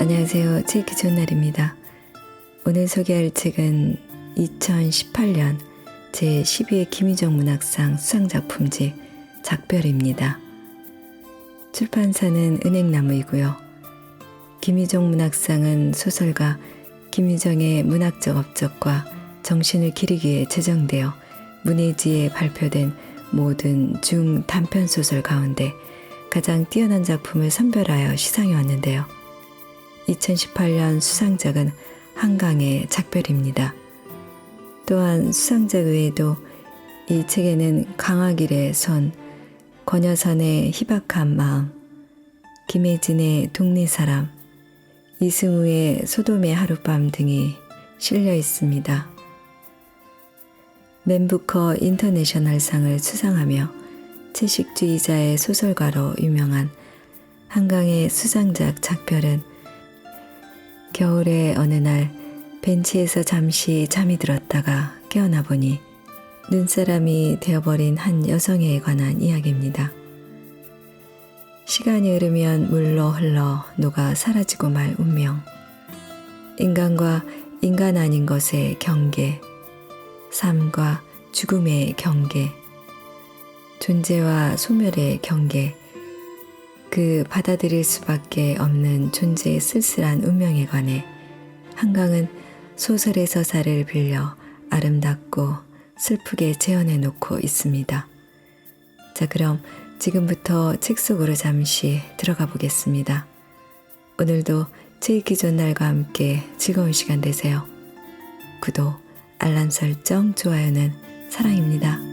안녕하세요. 책기 좋은 날입니다. 오늘 소개할 책은 2018년 제12회 김희정 문학상 수상작품집 작별입니다. 출판사는 은행나무이고요. 김희정 문학상은 소설가 김희정의 문학적 업적과 정신을 기리기 위해 제정되어 문예지에 발표된 모든 중 단편 소설 가운데 가장 뛰어난 작품을 선별하여 시상해 왔는데요. 2018년 수상작은 한강의 작별입니다. 또한 수상작 외에도 이 책에는 강하길의 손, 권여선의 희박한 마음, 김혜진의 동네 사람, 이승우의 소돔의 하룻밤 등이 실려 있습니다. 맨부커 인터내셔널상을 수상하며 채식주의자의 소설가로 유명한 한강의 수상작 작별은 겨울의 어느 날 벤치에서 잠시 잠이 들었다가 깨어나 보니 눈사람이 되어버린 한 여성에 관한 이야기입니다. 시간이 흐르면 물로 흘러 녹아 사라지고 말 운명. 인간과 인간 아닌 것의 경계. 삶과 죽음의 경계. 존재와 소멸의 경계. 그 받아들일 수밖에 없는 존재의 쓸쓸한 운명에 관해 한강은 소설의 서사를 빌려 아름답고 슬프게 재현해 놓고 있습니다. 자, 그럼 지금부터 책 속으로 잠시 들어가 보겠습니다. 오늘도 책 읽기 좋은 날과 함께 즐거운 시간 되세요. 구독, 알람 설정, 좋아요는 사랑입니다.